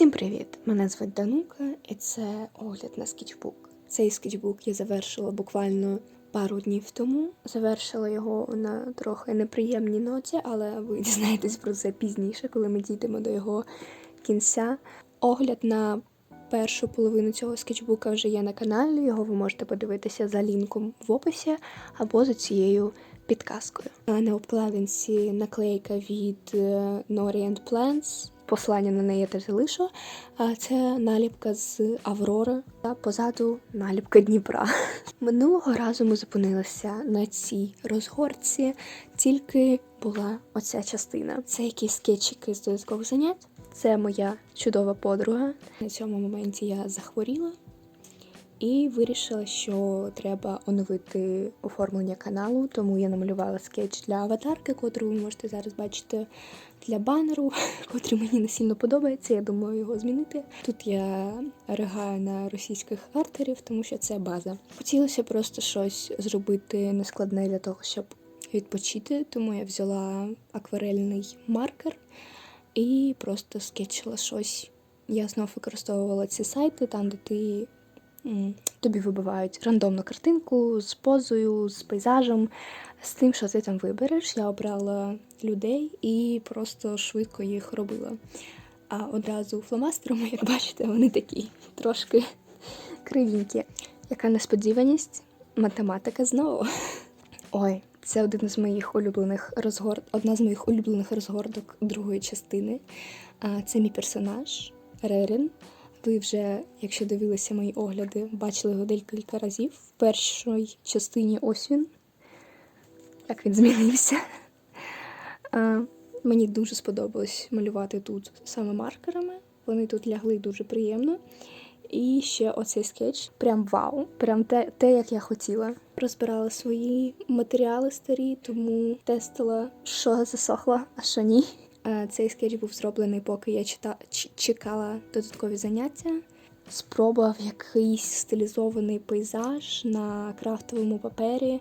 Всім привіт! Мене звуть Данука, і це огляд на скетчбук. Цей скетчбук я завершила буквально пару днів тому. Завершила його на трохи неприємній ноті, але ви дізнаєтесь про це пізніше, коли ми дійдемо до його кінця. Огляд на першу половину цього скетчбука вже є на каналі. Його ви можете подивитися за лінком в описі або за цією підказкою. На обкладинці наклейка від е, Nori Plants. Посилання на неї я теж залишу. Це наліпка з Аврори та позаду наліпка Дніпра. Минулого разу ми зупинилися на цій розгорці, тільки була оця частина. Це якісь скетчики з додаткових занять. Це моя чудова подруга. На цьому моменті я захворіла і вирішила, що треба оновити оформлення каналу, тому я намалювала скетч для аватарки, котру ви можете зараз бачити для банеру, котрий мені не сильно подобається. Я думаю його змінити. Тут я ригаю на російських артерів, тому що це база. Хотілося просто щось зробити нескладне для того, щоб відпочити, тому я взяла акварельний маркер і просто скетчила щось. Я знов використовувала ці сайти, там, де ти тобі вибивають рандомну картинку з позою, з пейзажем, з тим, що ти там вибереш. Я обрала людей і просто швидко їх робила. А одразу фломастерами, як бачите, вони такі трошки кривенькі. Яка несподіваність? Математика знову. Ой, це один з моїх улюблених розгорд... одна з моїх улюблених розгордок другої частини. Це мій персонаж Рерін. Ви вже, якщо дивилися мої огляди, бачили його декілька разів. В першій частині ось він. Як він змінився. А, Мені дуже сподобалось малювати тут саме маркерами. Вони тут лягли дуже приємно. І ще оцей скетч. Прям вау. Прям те, те, як я хотіла. Розбирала свої матеріали старі, тому тестила, що засохло, а що ні. Е, Цей скетч був зроблений, поки я чита... чекала додаткові заняття. Спробував якийсь стилізований пейзаж на крафтовому папері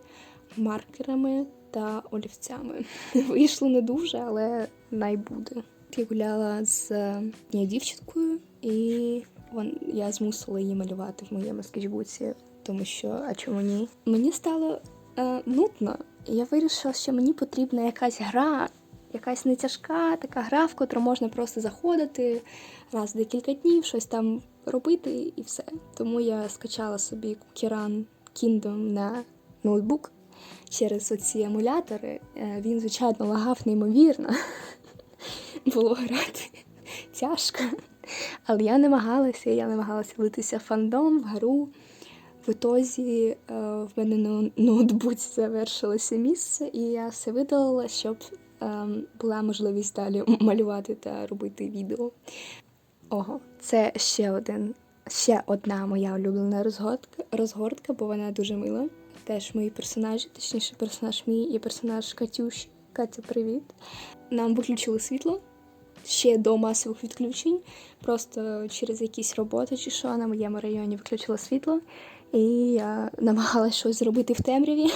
маркерами та олівцями. Вийшло не дуже, але найбуде. Я гуляла з е, однією дівчинкою, і вон, я змусила її малювати в моєму скетчбуці, тому що, а чому ні? Мені стало е, нудно. Я вирішила, що мені потрібна якась гра, якась не тяжка така гра, в котру можна просто заходити раз в декілька днів, щось там робити і все. Тому я скачала собі Kukirun Kingdom на ноутбук через оці емулятори. Е, Він, звичайно, лагав неймовірно. Було грати тяжко. Але я намагалася, я намагалася влитися в фандом, в гру. В ітозі е, в мене на ноутбуці завершилося місце, і я все видалила, щоб була можливість далі малювати та робити відео. Ого, це ще один, ще одна моя улюблена розгортка, розгортка, бо вона дуже мила. Теж мої персонажі, точніше, персонаж мій і персонаж Катюші. Катя, привіт. Нам виключили світло ще до масових відключень. Просто через якісь роботи чи що на моєму районі виключили світло. І я намагалась щось зробити в темряві.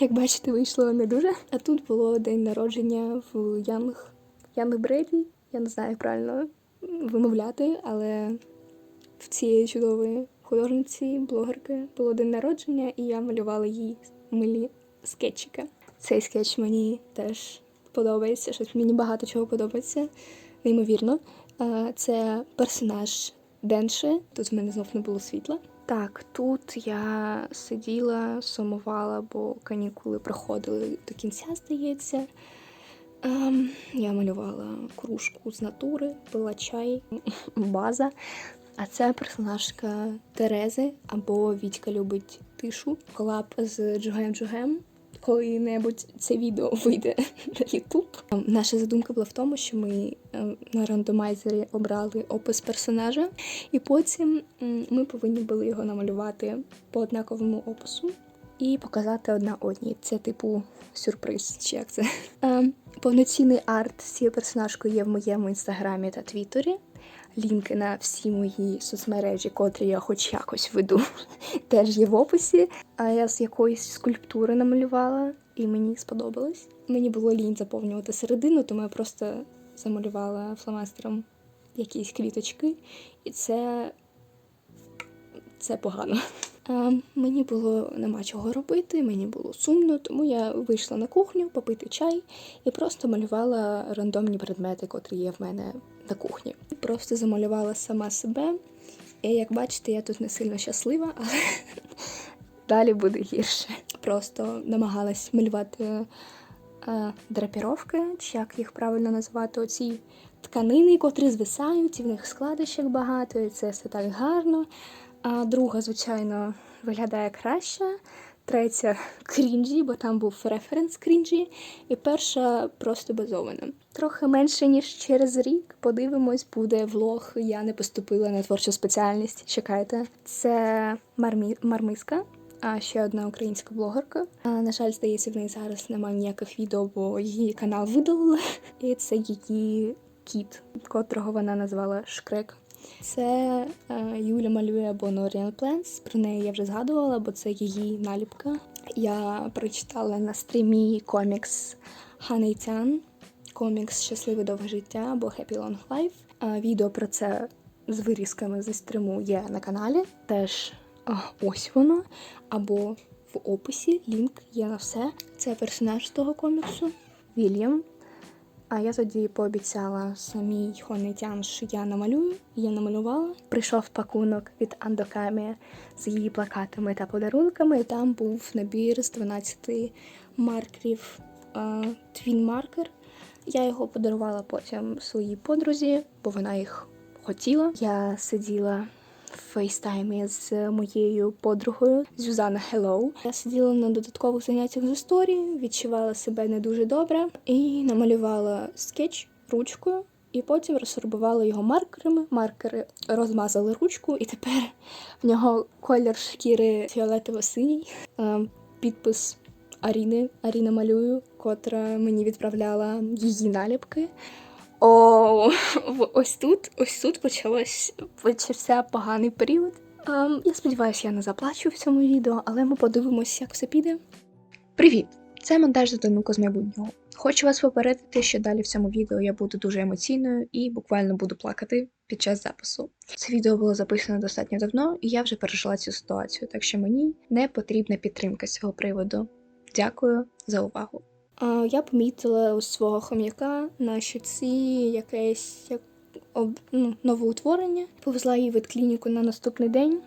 Як бачите, вийшло не дуже. А тут було день народження в Янг, Янг Бредлі. Я не знаю як правильно вимовляти, але в цієї чудової художниці, блогерки, було день народження, і я малювала їй милі скетчики. Цей скетч мені теж подобається, щось мені багато чого подобається, неймовірно. Це персонаж Денши. Тут в мене знов не було світла. Так, тут я сиділа, сумувала, бо канікули проходили до кінця, здається. Ем, я малювала кружку з натури, пила чай, база. А це персонажка Терези або Вітька любить тишу. Колаб з Джугем Джугем. Коли-небудь це відео вийде на Ютуб. Наша задумка була в тому, що ми е, на рандомайзері обрали опис персонажа, і потім ми повинні були його намалювати по однаковому опису і показати одна одній. Це типу сюрприз, чи як це. Е, Повноцінний арт з цією персонажкою є в моєму інстаграмі та твіттері. Лінки на всі мої соцмережі, котрі я хоч якось веду, теж є в описі. А я з якоїсь скульптури намалювала, і мені сподобалось. Мені було лінь заповнювати середину, тому я просто замалювала фломастером якісь квіточки, і це, це погано. Мені було нема чого робити, мені було сумно, тому я вийшла на кухню попити чай і просто малювала рандомні предмети, котрі є в мене на кухні. Просто замалювала сама себе. І як бачите, я тут не сильно щаслива, але далі буде гірше. Просто намагалась малювати е, драпіровки, чи як їх правильно називати, оці тканини, котрі звисають, і в них складочок багато, і це все так гарно. А друга, звичайно, виглядає краще. Третя крінжі, бо там був референс крінжі. І перша просто базована. Трохи менше, ніж через рік. Подивимось, буде влог. Я не поступила на творчу спеціальність. Чекайте. Це мармі... мармиска, а ще одна українська блогерка. А, на жаль, здається, в неї зараз немає ніяких відео, бо її канал видалили. І це її кіт, котрого вона назвала Шкрек. Це е, Юля малює Bonorian Plants. Про неї я вже згадувала, бо це її наліпка. Я прочитала на стрімі комікс Ханейтян, комікс Щасливе довге життя або Happy Long Life. Відео про це з вирізками зі стриму є на каналі. Теж ось воно. Або в описі лінк є на все. Це персонаж того коміксу Вільям. А я тоді пообіцяла самій Хонетян, що я намалюю. Я намалювала. Прийшов пакунок від Андокамі з її плакатами та подарунками. Там був набір з 12 маркерів Твін Маркер. Я його подарувала потім своїй подрузі, бо вона їх хотіла. Я сиділа в фейстаймі з моєю подругою Зюзана Хеллоу. Я сиділа на додаткових заняттях з історії, відчувала себе не дуже добре і намалювала скетч ручкою. І потім розфарбувала його маркерами. Маркери розмазали ручку, і тепер в нього колір шкіри фіолетово-синій. Е, Підпис Аріни. Аріна малюю, котра мені відправляла її наліпки. О, ось тут, ось тут почалось почався поганий період. Ем, я сподіваюся, я не заплачу в цьому відео, але ми подивимось, як все піде. Привіт! Це монтаж за Дануко з майбутнього. Хочу вас попередити, що далі в цьому відео я буду дуже емоційною і буквально буду плакати під час запису. Це відео було записано достатньо давно, і я вже пережила цю ситуацію, так що мені не потрібна підтримка з цього приводу. Дякую за увагу. А, я помітила у свого хом'яка на щоці якесь як об, ну, новоутворення. Повезла її в ветклініку на наступний день.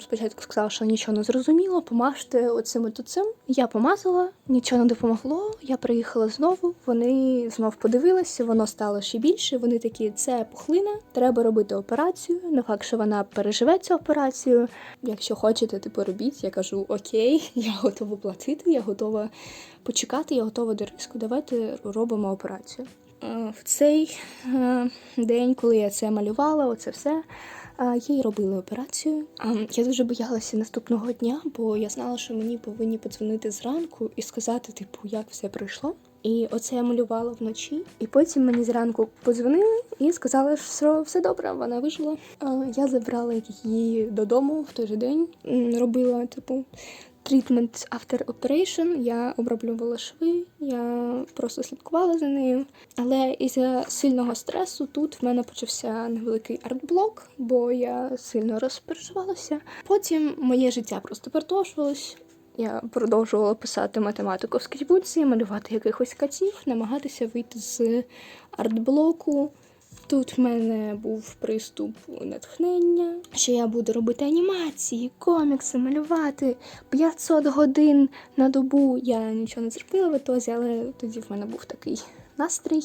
Спочатку сказала, що нічого не зрозуміло, помажте оцим і цим. Я помазала, нічого не допомогло. Я приїхала знову. Вони знов подивилися, воно стало ще більше. Вони такі, це пухлина, треба робити операцію. Не факт, що вона переживе цю операцію. Якщо хочете, типу робіть. Я кажу, окей, я готова платити, я готова почекати, я готова до риску. Давайте робимо операцію. Е, В цей е, день, коли я це малювала, оце все. е, Їй робили операцію. Я дуже боялася наступного дня, бо я знала, що мені повинні подзвонити зранку і сказати, типу, як все пройшло. І оце я малювала вночі. І потім мені зранку подзвонили і сказали, що все добре, вона вижила. Е, Я забрала її додому в той же день. Робила, типу, Treatment after operation. Я оброблювала шви, я просто слідкувала за нею. Але із-за сильного стресу тут в мене почався невеликий артблок, бо я сильно розпереживалася. Потім моє життя просто продовжувалось. Я продовжувала писати математику в скетчбуці, малювати якихось котів, намагатися вийти з артблоку. Тут в мене був приступ натхнення, що я буду робити анімації, комікси, малювати 500 годин на добу. Я нічого не зробила в ітозі, але тоді в мене був такий настрій.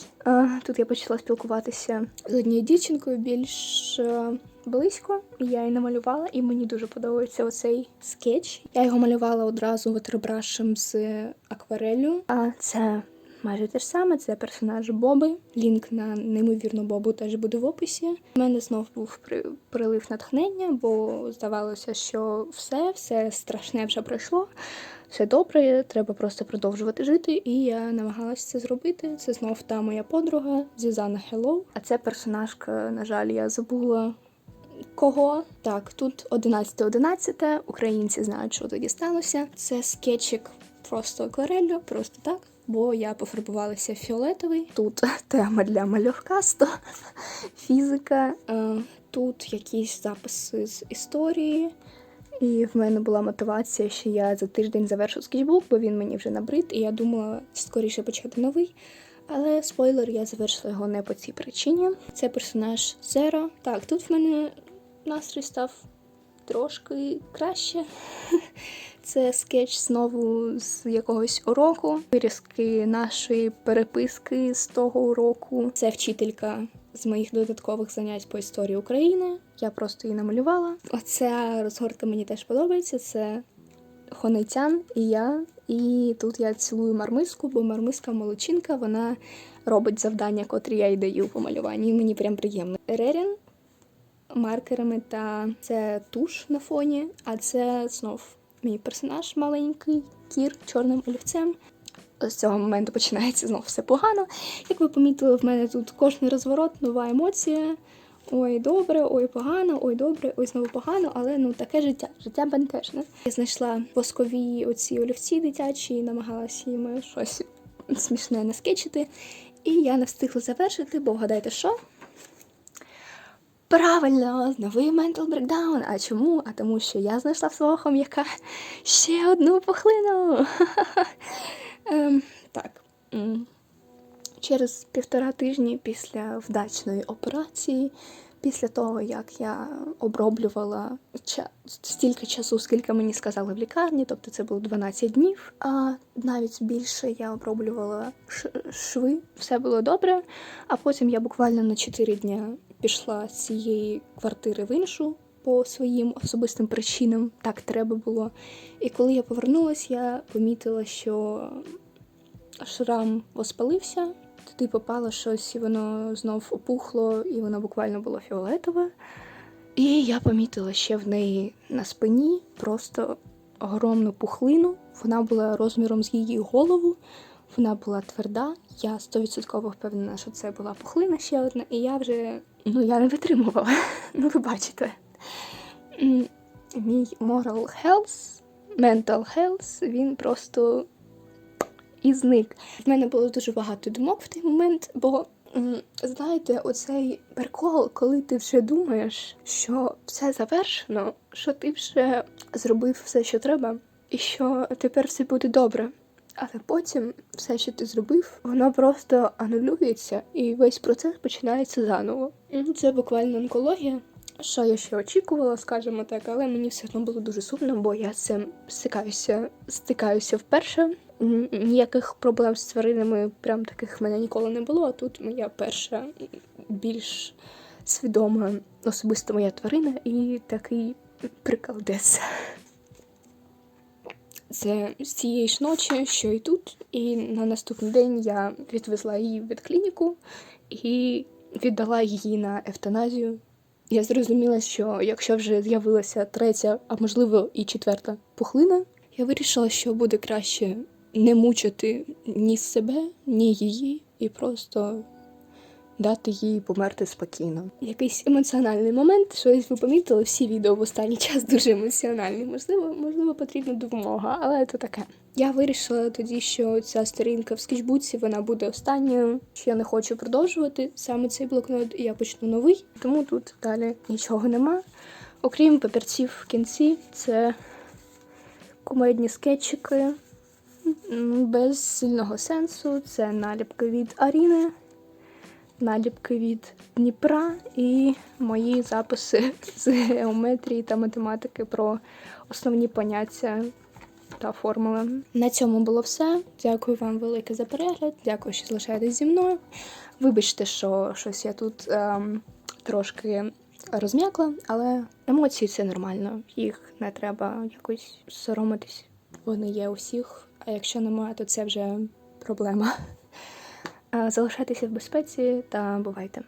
Тут я почала спілкуватися з однією дівчинкою більш е, близько. Я її намалювала, і мені дуже подобається оцей скетч. Я його малювала одразу ватербрашем з акварелью. А це майже те ж саме. Це персонаж Боби. Лінк на неймовірну Бобу теж буде в описі. У мене знов був прилив натхнення, бо здавалося, що все, все страшне вже пройшло. Все добре, треба просто продовжувати жити, і я намагалася це зробити. Це знов та моя подруга Зюзана Хеллоу. А це персонажка, на жаль, я забула. Кого? Так, тут 11.11. Українці знають, що тоді сталося. Це скетчик просто аквареллю, просто так. Бо я пофарбувалася в фіолетовий. Тут тема для малювкасту, фізика. Е, Тут якісь записи з історії. І в мене була мотивація, що я за тиждень завершу скетчбук, бо він мені вже набрид, і я думала скоріше почати новий. Але спойлер, я завершила його не по цій причині. Це персонаж Зеро. Так, тут в мене настрій став трошки краще. Це скетч знову з якогось уроку. Вирізки нашої переписки з того уроку. Це вчителька з моїх додаткових занять по історії України. Я просто її намалювала. Оця розгортка мені теж подобається. Це Хонейцян і я. І тут я цілую мармиску, бо мармиска молодчинка, вона робить завдання, котрі я й даю по малюванні. Мені прям приємно. Рерін маркерами та це туш на фоні, а це знов мій персонаж маленький, кір чорним олівцем. З цього моменту починається знов все погано. Як ви помітили, в мене тут кожний розворот, нова емоція. Ой, добре, ой, погано, ой, добре, ой, знову погано, але ну таке життя, життя бентежне. Я знайшла воскові оці олівці дитячі намагалася їм щось смішне наскетчити. І я не встигла завершити, бо вгадайте, що? Правильно, новий Mental Breakdown. А чому? А тому, що я знайшла в свого хом'яка ще одну пухлину. ем, так. Через півтора тижні після вдачної операції, після того, як я оброблювала ча- стільки часу, скільки мені сказали в лікарні, тобто це було 12 днів, а навіть більше я оброблювала шви, все було добре. А потім я буквально на 4 дні пішла з цієї квартири в іншу по своїм особистим причинам. Так треба було. І коли я повернулась, я помітила, що шрам воспалився. Туди попало щось, і воно знов опухло, і воно буквально було фіолетове. І я помітила ще в неї на спині просто огромну пухлину. Вона була розміром з її голову. Вона була тверда. Я 100% впевнена, що це була пухлина ще одна, і я вже ну я не витримувала. Ну, ви бачите. Мій moral health, mental health, він просто і зник. В мене було дуже багато думок в той момент, бо знаєте, оцей прикол, коли ти вже думаєш, що все завершено, що ти вже зробив все, що треба, і що тепер все буде добре. Але потім все, що ти зробив, воно просто анулюється, і весь процес починається заново. Це буквально онкологія. Що я ще очікувала, скажімо так, але мені все одно було дуже сумно, бо я цим стикаюся, стикаюся вперше. Ніяких проблем з тваринами, прям таких в мене ніколи не було. А тут моя перша більш свідома особисто моя тварина і такий приколдес. Це з цієї ж ночі, що і тут. І на наступний день я відвезла її в ветклініку і віддала її на евтаназію. Я зрозуміла, що якщо вже з'явилася третя, а можливо і четверта пухлина, я вирішила, що буде краще не мучити ні себе, ні її, і просто дати їй померти спокійно. Якийсь емоціональний момент, щось ви помітили, всі відео в останній час дуже емоціональні. Можливо, можливо, потрібна допомога, але це таке. Я вирішила тоді, що ця сторінка в скетчбуці вона буде останньою. Що я не хочу продовжувати саме цей блокнот, і я почну новий. Тому тут далі нічого нема. Окрім папірців в кінці, це кумедні скетчики без сильного сенсу. Це наліпки від Аріни, наліпки від Дніпра і мої записи з геометрії та математики про основні поняття та формули. На цьому було все. Дякую вам велике за перегляд. Дякую, що залишаєтесь зі мною. Вибачте, що щось я тут ем, трошки розм'якла, але емоції це нормально. Їх не треба якось соромитись. Вони є у всіх, а якщо немає, то це вже проблема. Е, Залишайтеся в безпеці та бувайте.